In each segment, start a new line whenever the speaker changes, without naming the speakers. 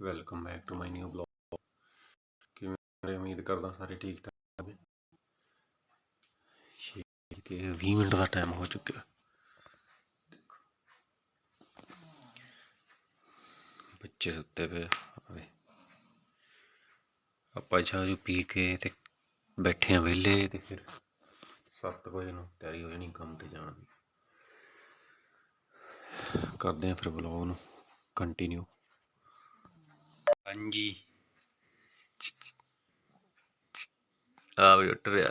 Welcome back to my new blog ਕਿਵੇਂ ਸਾਰੇ ਉਮੀਦ ਕਰਦਾ ਸਾਰੇ ਠੀਕ ਠਾਕ ਹੋਗੇ ਛੇ ਕੇ 20 ਮਿੰਟ ਦਾ ਟਾਈਮ ਹੋ ਚੁੱਕਿਆ। ਬੱਚੇ ਸੁੱਤੇ ਪਏ ਆਵੇ। ਆਪਾਂ ਚਾਹ ਜੂ ਪੀ ਕੇ ਤੇ ਬੈਠੇ ਆ ਵਿਹਲੇ ਤੇ ਫਿਰ 7 ਵਜੇ ਨੂੰ ਤਿਆਰੀ ਹੋ ਜਾਣੀ ਕੰਮ ਤੇ ਜਾਣ ਦੀ। ਕਰਦੇ ਆ ਫਿਰ ਬਲੌਗ ਨੂੰ ਕੰਟੀਨਿਊ ਹਾਂਜੀ ਆ ਵੀ ਉੱਠ ਰਿਹਾ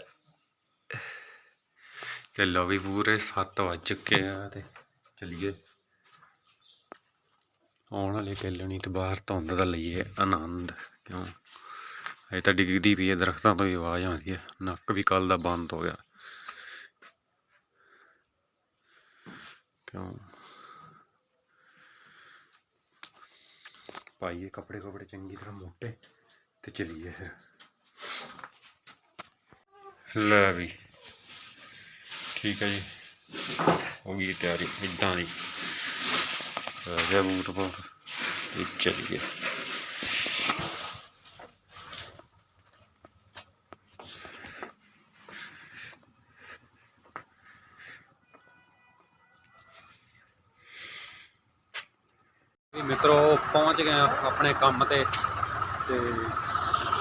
ਤੇ ਲੋ ਵੀ ਪੂਰੇ 7 ਵੱਜ ਚੁੱਕੇ ਆ ਤੇ ਚਲੀਏ ਆਉਣ ਵਾਲੇ ਕੱਲਣੀ ਤੇ ਬਾਹਰ ਧੁੰਦ ਦਾ ਲਈਏ ਆਨੰਦ ਕਿਉਂ ਅਜੇ ਤਾਂ ਡਿੱਗਦੀ ਪਈ ਹੈ ਦਰਖਤਾਂ ਤੋਂ ਵੀ ਆਵਾਜ਼ ਆਉਂਦੀ ਹੈ ਨੱਕ ਵੀ ਕੱਲ ਦਾ ਬੰਦ ਹੋ ਗਿਆ ਕਿਉਂ ਪਾਈਏ ਕੱਪੜੇ ਕੱਪੜੇ ਚੰਗੀ ਤਰ੍ਹਾਂ ਮੋਟੇ ਤੇ ਚਲੀਏ ਫਿਰ। ਲੈ ਵੀ। ਠੀਕ ਹੈ ਜੀ। ਹੋ ਗਈ ਤਿਆਰੀ। ਇਦਾਂ ਦੀ। ਰਾਜਾ ਬੂਟ ਪਾ ਕੇ ਚਲੀਏ। ਪਹੁੰਚ ਗਏ ਆ ਆਪਣੇ ਕੰਮ ਤੇ ਤੇ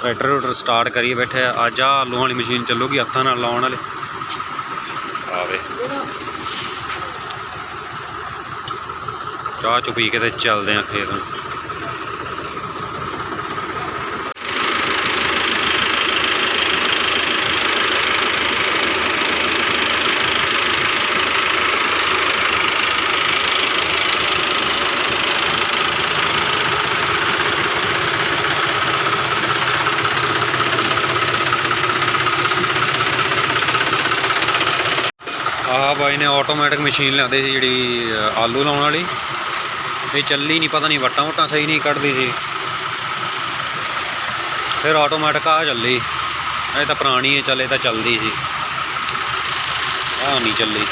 ਟਰੈਕਟਰ ਰੂਟਰ ਸਟਾਰਟ ਕਰੀਏ ਬੈਠੇ ਆ। ਅੱਜ ਆ ਆਲੂ ਵਾਲੀ ਮਸ਼ੀਨ ਚੱਲੂਗੀ ਹੱਥਾਂ ਨਾਲ ਲਾਉਣ ਵਾਲੇ। ਆਵੇ। ਚਾਹ ਚੁ ਪੀ ਕੇ ਤੇ ਚੱਲਦੇ ਆ ਫੇਰ ਆਹ ਬਾਈ ਨੇ ਆਟੋਮੈਟਿਕ ਮਸ਼ੀਨ ਲਿਆਂਦੀ ਸੀ ਜਿਹੜੀ ਆਲੂ ਲਾਉਣ ਵਾਲੀ। ਇਹ ਚੱਲੀ ਨਹੀਂ ਪਤਾ ਨਹੀਂ ਵਟਾਂ ਵਟਾਂ ਸਹੀ ਨਹੀਂ ਕੱਢਦੀ ਸੀ। ਫਿਰ ਆਟੋਮੈਟਿਕ ਆ ਚੱਲੀ। ਇਹ ਤਾਂ ਪੁਰਾਣੀ ਹੈ ਚੱਲੇ ਤਾਂ ਚੱਲਦੀ ਸੀ। ਆਹ ਨਹੀਂ ਚੱਲੀ।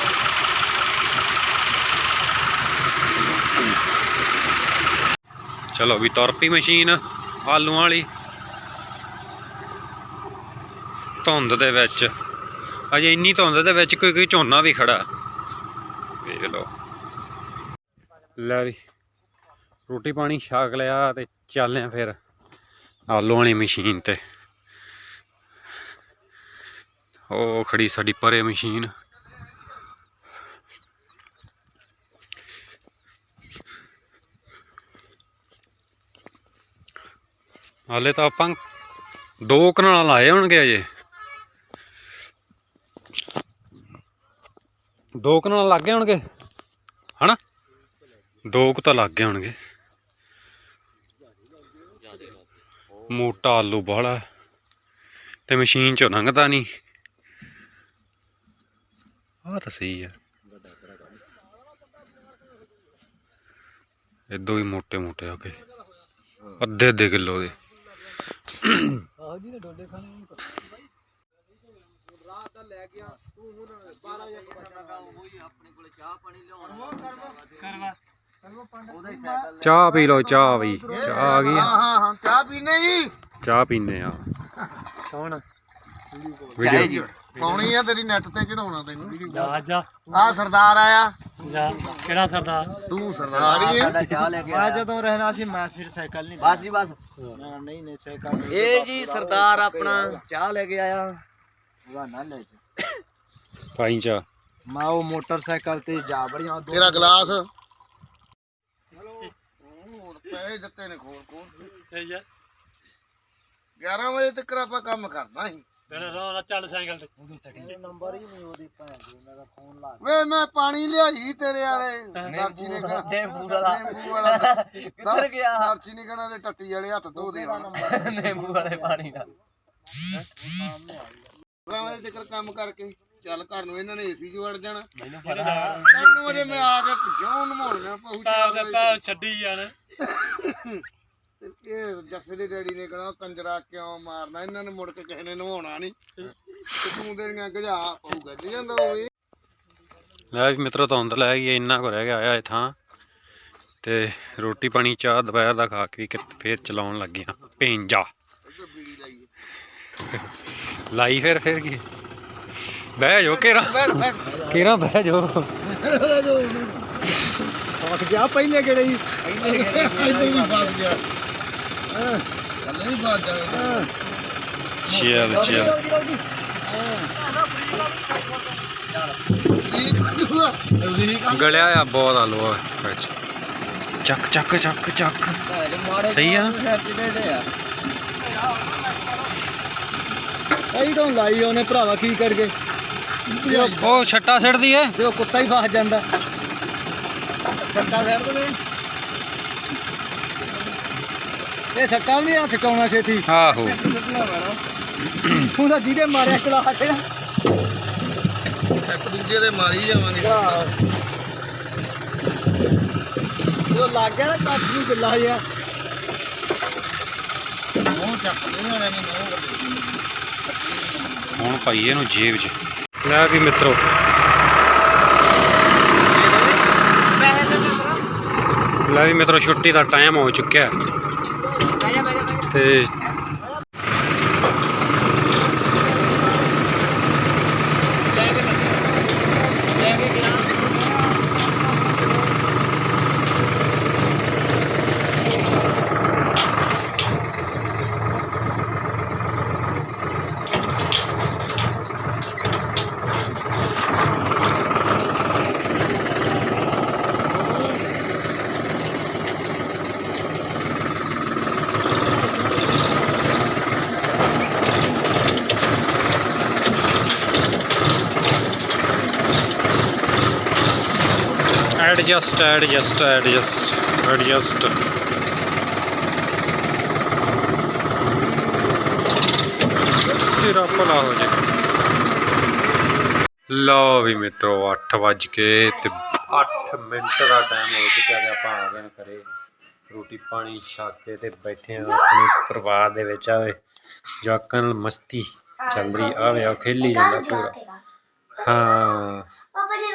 ਚਲੋ ਵੀ ਤੁਰ ਪਈ ਮਸ਼ੀਨ, ਆਲੂਆਂ ਵਾਲੀ। ਧੁੰਦ ਦੇ ਵਿੱਚ। ਅਜੇ ਇੰਨੀ ਧੁੰਦ ਦੇ ਵਿੱਚ ਕੋਈ ਕੋਈ ਝੋਨਾ ਵੀ ਖੜਾ। ਵੇਖ ਲਓ। ਲੈ ਵੀ, ਰੋਟੀ ਪਾਣੀ ਛਕ ਲਿਆ ਤੇ ਚੱਲੇ ਆ ਫਿਰ ਆਲੂ ਵਾਲੀ ਮਸ਼ੀਨ ਤੇ। ਉਹ ਖੜੀ ਸਾਡੀ ਪਰੇ ਮਸ਼ੀਨ। ਹਾਲੇ ਤਾਂ ਆਪਾਂ ਦੋ ਕਨਾਲਾਂ ਲਾਏ ਹੋਣਗੇ ਅਜੇ। ਦੋ ਕਨਾਲ ਲੱਗ ਗਏ ਹੋਣਗੇ? ਹਨਾ? ਦੋ ਕੁ ਤਾਂ ਲੱਗ ਗਏ ਹੋਣਗੇ। ਮੋਟਾ ਆਲੂ ਬਾਹਲਾ ਤੇ ਮਸ਼ੀਨ ਚੋਂ ਲੰਘਦਾ ਨਹੀਂ। ਆ ਤਾਂ ਸਹੀ ਆ ਇਦੋਂ ਹੀ ਮੋਟੇ ਮੋਟੇ ਆ ਕੇ ਅੱਧੇ ਅੱਧੇ ਕਿਲੋ ਦੇ।
ਆਹੋ ਜੀ ਨੇ ਖਾਣੇ ਨੂੰ ਰਾਤ ਤਾਂ ਲੈ ਗਿਆ ਤੂੰ ਹੁਣ 12 ਵਜੇ ਬਚਣਾ ਉਹ ਹੀ ਆਪਣੇ ਕੋਲੇ ਚਾਹ ਪਾਣੀ ਲਿਆਉਣਾ ਕਰਵਾ ਕਰਵਾ ਉਹਦਾ ਹੀ ਸਾਈਕਲ
ਚਾਹ ਪੀ ਲਓ ਚਾਹ ਬਈ ਚਾਹ ਆ ਗਈ ਆ।
ਹਾਂ ਹਾਂ ਚਾਹ ਪੀਨੇ ਜੀ?
ਚਾਹ ਪੀਨੇ ਆ।
ਕੌਣ
ਵੀਡੀਓ
ਪਾਉਣੀ ਆ ਤੇਰੀ ਨੈਟ ਤੇ ਚੜਾਉਣਾ ਤੈਨੂੰ।
ਜਾ ਜਾ।
ਆ ਸਰਦਾਰ ਆਇਆ।
ਜਾ। ਕਿਹੜਾ ਸਰਦਾਰ?
ਤੂੰ ਸਰਦਾਰ ਹੀ ਹੈ
ਚਾਹ ਲੈ ਕੇ
ਮੈਂ ਜਦੋਂ ਰਹਿਣਾ ਸੀ ਮੈਂ ਫਿਰ ਸਾਈਕਲ ਨਹੀਂ
ਬਸ ਜੀ ਬਸ।
ਨਹੀਂ ਨਹੀਂ ਸਾਈਕਲ
ਇਹ ਜੀ ਸਰਦਾਰ ਆਪਣਾ ਚਾਹ ਲੈ ਕੇ ਆਇਆ।
ਨਾ ਲੈ ਜਾ।
ਪਾਈ ਚਾਹ
ਮੈਂ ਉਹ ਮੋਟਰਸਾਈਕਲ ਤੇ ਜਾ ਬੜੀਆਂ ਤੇਰਾ ਗਲਾਸ ਪੈਸੇ ਦਿੱਤੇ ਨੇ ਖੋਲ ਖੋਲ
ਇਹ ਜਾ
11 ਵਜੇ ਤੱਕ ਆਪਾਂ ਕੰਮ ਕਰਨਾ ਸੀ।
ਤੇਰਾ ਰੋ ਚੱਲ ਸਾਈਕਲ ਤੇ।
ਨੰਬਰ ਹੀ ਨਹੀਂ ਉਹਦੀ ਭੈਣ ਦੀ ਉਹਨਾਂ ਦਾ ਫੋਨ ਲਾ ਵੇ ਮੈਂ ਪਾਣੀ ਲਿਆਈ ਤੇਰੇ ਵਾਲੇ। ਦਰਜੀ ਨੇ ਕਹਿਣਾ
ਨਿੰਬੂ ਵਾਲਾ।
ਨਿੰਬੂ ਵਾਲਾ।
ਕਿੱਧਰ ਗਿਆ?
ਦਰਜੀ ਨੇ ਕਹਿਣਾ ਤੇ ਟੱਟੀ ਵਾਲੇ ਹੱਥ ਧੋ ਦੇ
ਨਿੰਬੂ ਵਾਲੇ ਪਾਣੀ ਦਾ।
11 ਵਜੇ ਤੱਕ ਕੰਮ ਕਰਕੇ ਚੱਲ ਘਰ ਨੂੰ ਇਹਨਾਂ ਨੇ ਏਸੀ 'ਚ ਵੜ ਜਾਣਾ।
ਮੈਨੂੰ
ਤਿੰਨ ਵਜੇ ਮੈਂ ਆ ਕੇ ਕਿਉਂ ਨਮਾਉਣਾ ਪਹੁੰਚ
ਦੇ ਪੈਰ ਛੱਡੀ ਜਾਣ।
ਤੇ ਇਹ ਜੱਸੇ ਦੇ ਡੈਡੀ ਨੇ ਕਹਣਾ ਕੰਜਰਾ ਕਿਉਂ ਮਾਰਨਾ? ਇਹਨਾਂ ਨੇ ਮੁੜ ਕੇ ਕਿਸੇ ਨੇ ਨਵਾਉਣਾ ਨਹੀਂ ਤੇ ਤੂੰ ਤੇਰੀਆਂ ਗਜਾ ਪਊ ਗੱਜ ਜਾਂਦਾ ਹੋਵੇ
ਲੈ ਵੀ ਮਿੱਤਰੋ ਧੁੰਦ ਲੈ ਗਈ ਇੰਨਾ ਕੁ ਰਹਿ ਗਿਆ ਆ ਇਹ ਥਾਂ। ਤੇ ਰੋਟੀ ਪਾਣੀ ਚਾਹ ਦੁਪਹਿਰ ਦਾ ਖਾ ਕੇ ਫੇਰ ਚਲਾਉਣ ਲੱਗੇ ਆ ਪੇਂਜਾ
ਇੱਧਰ ਬੀੜੀ ਲਾਈਏ
ਲਾਈ ਫਿਰ ਫਿਰ ਕੀ? ਬਹਿ ਜਾਓ ਕੇਰਾ ਕੇਰਾ ਬਹਿ ਜਾਓ।
ਫਸ ਗਿਆ ਪਹਿਲੇ ਕਿਹੜੇ ਹੀ।
ਇੱਧਰ ਵੀ ਫਸ ਗਿਆ। ਹਾਂ ਥੱਲੇ ਨਹੀਂ ਫਸ ਜਾਵੇ
ਚੱਲ ਚੱਲ। ਗਲਿਆ ਆ ਬਹੁਤ ਆਲੂ ਆ ਵਿੱਚ। ਚੱਕ ਚੱਕ ਚੱਕ ਚੱਕ। ਸਹੀ ਆ।
ਸਹੀ ਤੋਂ ਲਾਈ ਉਹਨੇ ਭਰਾਵਾ ਕੀ ਕਰਕੇ
ਉਹ ਛੱਟਾ ਸਿੱਟਦੀ ਏ।
ਤੇ ਉਹ ਕੁੱਤਾ ਹੀ ਫਸ ਜਾਂਦਾ।
ਸੱਟਾ ਸੈੱਟ ਦੇ।
ਇਹ ਸੱਟਾ ਵੀ ਨਹੀਂ ਹੱਥ ਚਾਉਣਾ ਛੇਤੀ।
ਆਹੋ।
ਉਹਦਾ ਜਿਹਦੇ ਮਾਰਿਆ ਚਲਾ ਕੇ ਨਾ
ਇੱਕ ਦੂਜੇ ਦੇ ਮਾਰੀ ਜਾਵਾਂਗੇ।
ਉਹ ਲੱਗ ਗਿਆ ਨਾ ਕੱਟ ਨੂੰ ਚੱਲਾ ਜਿਆ
ਮੂੰਹ ਚੱਕ ਦੇ ਨਾ ਨਹੀਂ ਮੂੰਹ
ਹੁਣ ਪਾਈ ਇਹਨੂੰ ਜੇਬ 'ਚ। ਲੈ ਵੀ ਮਿੱਤਰੋ। ਲੈ ਵੀ ਮਿੱਤਰੋ ਛੁੱਟੀ ਦਾ ਟਾਈਮ ਹੋ ਚੁੱਕਿਆ। ਤੇ ਐਡਜਸਟ ਐਡਜਸਟ ਐਡਜਸਟ ਐਡਜਸਟ ਤੇਰਾ ਭਲਾ ਹੋ ਜੇ ਲਓ ਵੀ ਮਿੱਤਰੋ 8 ਵੱਜ ਕੇ ਤੇ 8 ਮਿੰਟ ਦਾ ਟਾਈਮ ਹੋ ਚੁੱਕਿਆ ਤੇ ਆਪਾਂ ਆ ਗਏ ਹਾਂ ਰੋਟੀ ਪਾਣੀ, ਛਕ ਕੇ ਤੇ ਬੈਠੇ ਆ ਆਪਣੇ ਪਰਿਵਾਰ ਦੇ ਵਿੱਚ। ਆਵੇ ਜਵਾਕਾਂ ਨਾਲ ਮਸਤੀ ਚੱਲ ਰਹੀ ਆਵੇ ਆ ਖੇਲੀ ਜਾਂਦਾ ਪੂਰਾ। ਹਾਂ।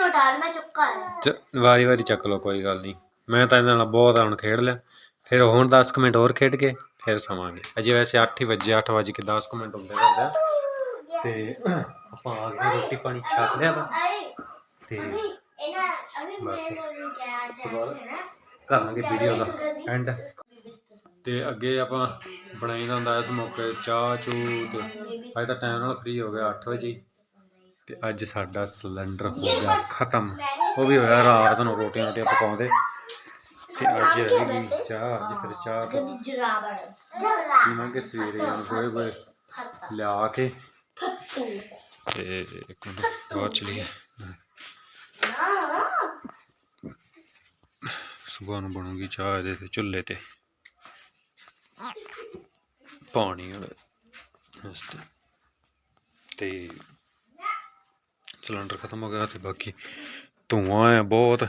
ਰੋਟਾਰ ਮੈਂ ਚੁੱਕਾ ਹੈ
ਵਾਰੀ ਵਾਰੀ ਚੱਕ ਲਓ ਕੋਈ ਗੱਲ ਨਹੀਂ। ਮੈਂ ਤਾਂ ਇਹਨਾਂ ਨਾਲ ਬਹੁਤ ਹੁਣ ਖੇਡ ਲਿਆ। ਫਿਰ ਹੁਣ 10 ਕੁ ਮਿੰਟ ਹੋਰ ਖੇਡ ਕੇ ਫਿਰ ਸਮਾਂਗੇ। ਅਜੇ ਵੈਸੇ 8 ਹੀ ਵਜੇ 8 ਵਜੇ ਕੇ 10 ਕੁ ਮਿੰਟ ਹੁੰਦੇ ਕਰਦੇ ਆ। ਤੇ ਆਪਾਂ ਆ ਗਏ ਰੋਟੀ ਪਾਣੀ ਛਕ ਲਿਆ ਵਾ ਤੇ
ਇਹਨਾਂ ਅਭੀ
ਬਸ।
ਮੇਰੇ ਨੂੰ ਜਾ ਜਾ
ਬਾਅਦ
ਹੈ ਨਾ
ਕਰਾਂਗੇ ਵੀਡੀਓ ਦਾ। ਐਂਡ ਤੇ ਅੱਗੇ ਆਪਾਂ ਬਣਾਈ ਦਾ ਹੁੰਦਾ ਇਸ ਮੌਕੇ ਚਾਹ ਚੂ ਤੇ। ਅੱਜ ਤਾਂ ਟਾਈਮ ਨਾਲ ਫ੍ਰੀ ਹੋ ਗਿਆ 8 ਵਜੇ ਹੀ। ਤੇ ਅੱਜ ਸਾਡਾ ਸਿਲੰਡਰ ਹੋ ਗਿਆ ਖਤਮ। ਉਹ ਵੀ ਹੋਇਆ ਰਾਤ ਨੂੰ ਰੋਟੀਆਂ ਰੋਟੀਆਂ ਪਕਾਉਂਦੇ। ਤੇ ਅੱਜ ਹੈਗੀ ਚਾਹ ਅੱਜ ਫਿਰ ਚਾਹ ਪੀਵਾਂਗੇ ਸਵੇਰੇ ਹੁਣ ਹੋਏ ਹੋਏ ਲਿਆ ਕੇ। ਤੇ ਇੱਕ ਮਿੰਟ ਬਾਅਦ ਚਲੀਏ। ਸਵੇਰ ਨੂੰ ਬਣੂਗੀ ਚਾਹ ਇਹਦੇ ਤੇ ਚੁੱਲ੍ਹੇ ਤੇ। ਪਾਣੀ ਵਾਲੇ ਤੇ ਸਿਲੰਡਰ ਖਤਮ ਹੋ ਗਿਆ ਤੇ ਬਾਕੀ ਧੂਆਂ ਹੈ ਬਹੁਤ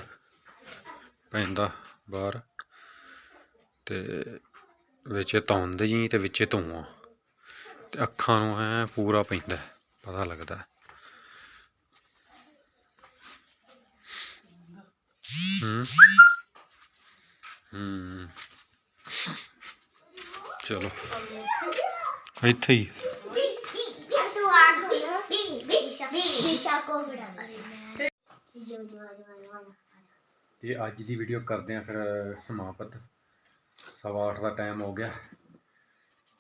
ਪੈਂਦਾ ਬਾਹਰ। ਤੇ ਵਿੱਚ ਧੁੰਦ ਜੀ ਤੇ ਵਿੱਚ ਧੂਆਂ। ਤੇ ਅੱਖਾਂ ਨੂੰ ਐ ਪੂਰਾ ਪੈਂਦਾ, ਪਤਾ ਲੱਗਦਾ। ਹੂੰ। ਹੂੰ। ਚਲੋ। ਇੱਥੇ ਹੀ
ਤੂੰ ਆ ਗਈ ਨਾ ਵਿਸ਼ਾ ਕੋ ਬੜਾ ਜੋ ਜੋ
ਤੇ ਅੱਜ ਦੀ ਵੀਡੀਓ ਕਰਦੇ ਆ ਫਿਰ ਸਮਾਪਤ। ਸਵਾ ਅੱਠ ਦਾ ਟਾਈਮ ਹੋ ਗਿਆ।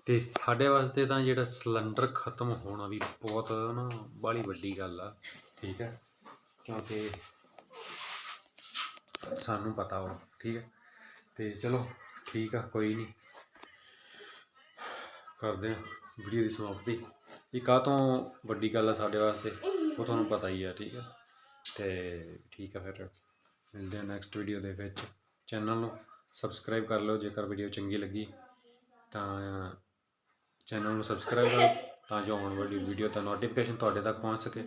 ਤੇ ਸਾਡੇ ਵਾਸਤੇ ਤਾਂ ਜਿਹੜਾ ਸਿਲੰਡਰ ਖਤਮ ਹੋਣਾ ਵੀ ਬਹੁਤ ਨਾ ਬਾਲੀ ਵੱਡੀ ਗੱਲ ਆ। ਠੀਕ ਹੈ? ਕਿਉਂਕਿ ਸਾਨੂੰ ਪਤਾ ਵਾ, ਠੀਕ ਹੈ? ਤੇ ਚਲੋ, ਠੀਕ ਆ, ਕੋਈ ਨਹੀਂ। ਕਰਦੇ ਆ ਵੀਡੀਓ ਦੀ ਸਮਾਪਤੀ। ਇਹ ਕਾਹ ਤੋਂ ਵੱਡੀ ਗੱਲ ਆ ਸਾਡੇ ਵਾਸਤੇ ਉਹ ਤੁਹਾਨੂੰ ਪਤਾ ਹੀ ਆ ਠੀਕ ਹੈ ਤੇ ਠੀਕ ਆ ਫਿਰ ਮਿਲਦੇ ਹਾਂ ਨੈਕਸਟ ਵੀਡੀਓ ਦੇ ਵਿੱਚ। ਚੈਨਲ ਨੂੰ ਸਬਸਕ੍ਰਾਈਬ ਕਰ ਲਓ ਜੇਕਰ ਵੀਡੀਓ ਚੰਗੀ ਲੱਗੀ ਤਾਂ ਚੈਨਲ ਨੂੰ ਸਬਸਕ੍ਰਾਈਬ ਕਰੋ ਤਾਂ ਜੋ ਆਉਣ ਵਾਲੀ ਵੀਡੀਓ ਦਾ ਨੋਟੀਫਿਕੇਸ਼ਨ ਤੁਹਾਡੇ ਤੱਕ ਪਹੁੰਚ ਸਕੇ।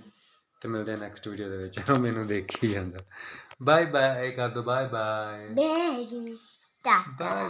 ਤੇ ਮਿਲਦੇ ਹਾਂ ਨੈਕਸਟ ਵੀਡੀਓ ਦੇ ਵਿੱਚ ਉਹ ਮੈਨੂੰ ਦੇਖ ਜਾਂਦਾ। ਬਾਏ ਬਾਏ ਕਰ ਦੋ ਬਾਏ ਬਾਏ
ਟਾ
ਬਾਏ